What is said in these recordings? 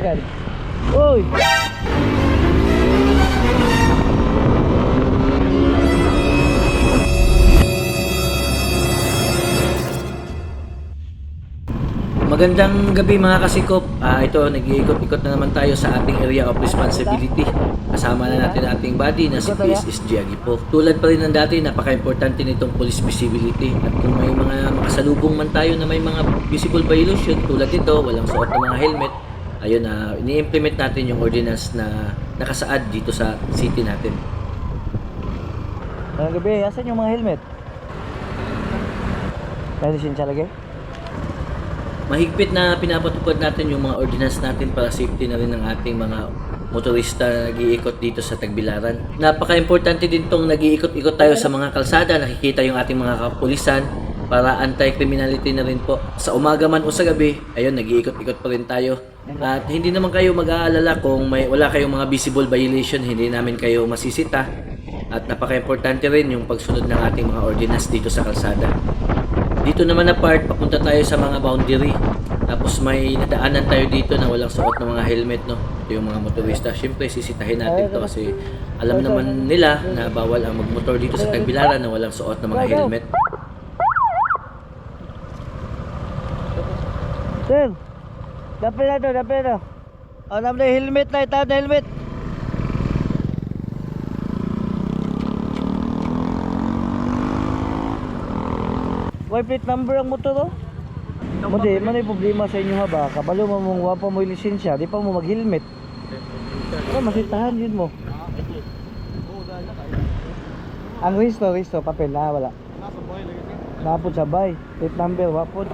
dagan. Uy! Magandang gabi mga kasikop. Ah, ito, nag-iikot-ikot na naman tayo sa ating area of responsibility. Kasama na natin ating buddy na si PSSG Agipo. Tulad pa rin ng dati, napaka-importante nitong police visibility. At kung may mga makasalubong man tayo na may mga visible violation, tulad nito, walang suot ng mga helmet, ayun na ini-implement natin yung ordinance na nakasaad dito sa city natin. Anong gabi? Asan yung mga helmet? May lisensya lagi? Mahigpit na pinapatupad natin yung mga ordinance natin para safety na rin ng ating mga motorista na nag-iikot dito sa Tagbilaran. Napaka-importante din tong nag-iikot-ikot tayo sa mga kalsada, nakikita yung ating mga kapulisan para anti-criminality na rin po. Sa umaga man o sa gabi, ayun, nag-iikot-ikot pa rin tayo. At hindi naman kayo mag-aalala kung may wala kayong mga visible violation, hindi namin kayo masisita. At napaka-importante rin yung pagsunod ng ating mga ordinance dito sa kalsada. Dito naman na part, papunta tayo sa mga boundary. Tapos may nadaanan tayo dito na walang suot ng mga helmet, no? Ito yung mga motorista. Siyempre, sisitahin natin to kasi alam naman nila na bawal ang magmotor dito sa Tagbilaran na walang suot ng mga helmet. Sir! Dapat na to, dapat na to. Oh, na helmet na, itaw na helmet. Why plate number ang motor oh? Mati, man yung problema sa inyo ha ba? Kabalo mo mong wapa mo yung lisensya, di pa mo mag-helmet. Pero masitahan yun mo. Ang resto, resto, papel na, wala. Napod sa bay. Plate number, wapod.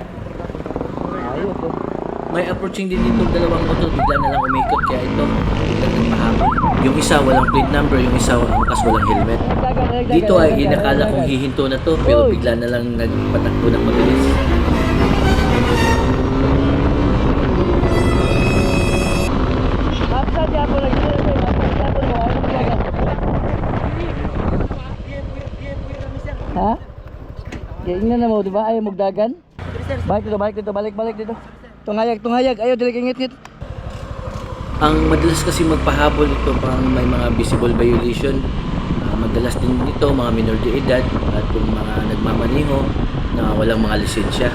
Ayos eh. May approaching din dito dalawang motor, bigla na lang umikot kaya ito, bigla. Yung isa walang plate number, yung isa angkas walang helmet. Dito ay inakala kong hihinto na to, pero bigla na lang nagpatakbo ng mabilis. Ha? Giingnan na mo, di ba? Ayaw magdagan? Balik dito, balik dito, balik, balik dito. Tungayag, tungayag. Ayaw, dili ingit-ngit. Ang madalas kasi magpahabol ito pang may mga visible violation. Ah, madalas din ito mga minor de edad at yung mga nagmamaniho na walang mga lisensya.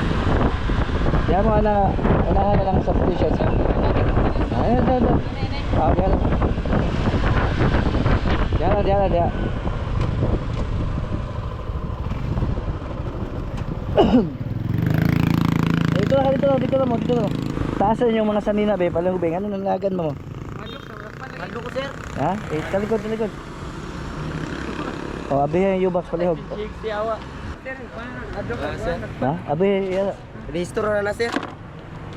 Kaya mo na, unahan na lang sa position. Ayun, ayun, ayun. Ah, diyan lang. Diyan lang, diyan. Dito lang, dito lang, dito lang mo, dito lang. Taasan yung mga sanina, be, palahubing. Ano nanglagan mo? Mando ko sir. Ha? Eh, talikod, talikod. Oh, abi yung U-box palihog. Si awa. Sir, Mando ko sir. Ha? Abi, yan. Rehistro na na sir.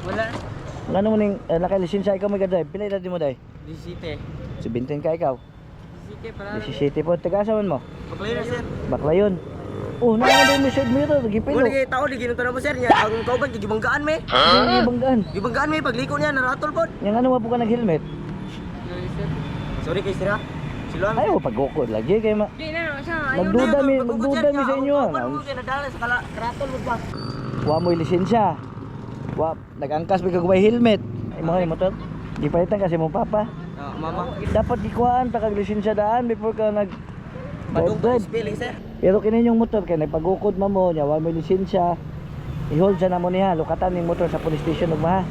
Wala. Ano mo ning uh, nakalisensya ikaw mag-drive? Pila edad mo day? Disite. 17 ka ikaw. Disite para. 17 po. Taga-asawan mo? Paklay na sir. Bakla Oh, nakakanda mo shade mo ito. Gipilo. Muli kay tao di ginuto na mo sir niya. Ang kauban gibanggaan me. Hindi banggaan. Gibanggaan me pagliko niya naratol pod. Yung ano mo po ka nag-helmet? Sorry kay sir ha. Siluan. Ayaw, pag-ukod lagi kay ma... Di na siya. Magduda mi, magduda mi sa inyo. Ano kay nadala sa kala karatol mo ba? Wa mo lisensya. Wa, nag-angkas mi kag helmet. Ay mo ay motor. Di palitan kasi mo papa. Ah, mama. Dapat ikuhaan ta kag lisensya daan before ka nag Drive. spelling sir. Pero kini yung motor kay nagpagukod man mo nya wa may lisensya. I-hold siya na mo niya, lukatan ning motor sa police station ug maha.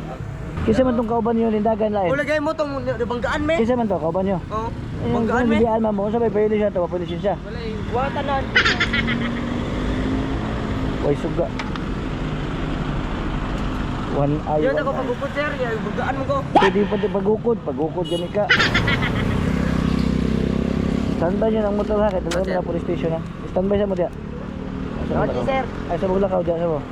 Kisa man tong kauban niyo lindagan lain. Wala gay mo tong banggaan me. Kisa man to kauban niyo. Oh. Ayun, Banggaan me. Bigyan man mo sa may violation to, police lisensya. Wala eh. Wa tanan. Way suga. One eye. Yan ako eye. pagupod sir. Banggaan mo ko. Pwede pa pagukod, pagukod gani ka. Standby niyo ng motor ha, kaya talaga na police station ha. Standby sa mo diya. Roger sir. Ay sa bula ka diyan mo.